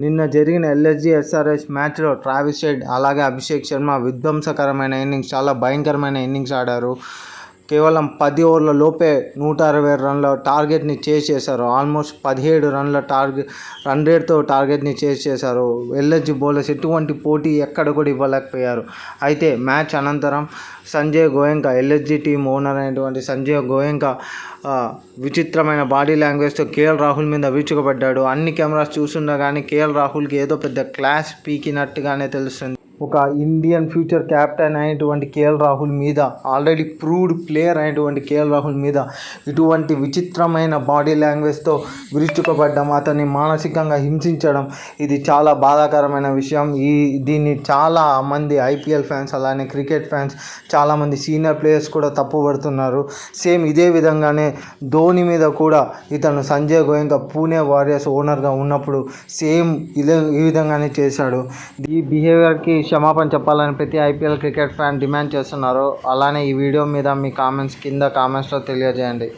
నిన్న జరిగిన LSG SRS మ్యాచ్లో ట్రావిస్ హెడ్ అలాగే అభిషేక్ శర్మ విధ్వంసకరమైన ఇన్నింగ్స్ చాలా భయంకరమైన ఇన్నింగ్స్ ఆడారు. కేవలం పది ఓవర్ల లోపే నూట అరవై రన్ల టార్గెట్ని చేజ్ చేశారు. ఆల్మోస్ట్ పదిహేడు రన్ల టార్గెట్ రన్ రేట్తో టార్గెట్ని చేజ్ చేశారు. ఎల్ఎస్జి బౌలర్స్ ఎటువంటి పోటీ ఎక్కడ కూడా ఇవ్వలేకపోయారు. అయితే మ్యాచ్ అనంతరం Sanjay Goenka LSG team owner అయినటువంటి సంజయ్ గోయంకా విచిత్రమైన బాడీ లాంగ్వేజ్తో కేఎల్ రాహుల్ మీద విరుచుకుపడ్డాడు. అన్ని కెమెరాస్ చూస్తుండగానే కేఎల్ రాహుల్కి ఏదో పెద్ద క్లాస్ పీకినట్టుగానే తెలుస్తుంది. ఒక ఇండియన్ ఫ్యూచర్ క్యాప్టెన్ అయినటువంటి కేఎల్ రాహుల్ మీద ఆల్రెడీ ప్రూవ్డ్ ప్లేయర్ అయినటువంటి కేఎల్ రాహుల్ మీద ఇటువంటి విచిత్రమైన బాడీ లాంగ్వేజ్తో విరుచుకుపడ్డం అతన్ని మానసికంగా హింసించడం ఇది చాలా బాధాకరమైన విషయం. ఈ దీన్ని చాలా మంది ఐపీఎల్ ఫ్యాన్స్ అలానే క్రికెట్ ఫ్యాన్స్ చాలామంది సీనియర్ ప్లేయర్స్ కూడా తప్పుపడుతున్నారు సేమ్ ఇదే విధంగానే ధోని మీద కూడా ఇతను సంజయ్ గోయంకా పూణే వారియర్స్ ఓనర్గా ఉన్నప్పుడు సేమ్ ఇదే ఈ విధంగానే చేశాడు. ఈ బిహేవియర్కి క్షమాపణ చెప్పాలని ప్రతి ఐపీఎల్ క్రికెట్ ఫ్యాన్ డిమాండ్ చేస్తున్నారు. అలానే ఈ వీడియో మీద మీ కామెంట్స్ కింద కామెంట్స్లో తెలియజేయండి.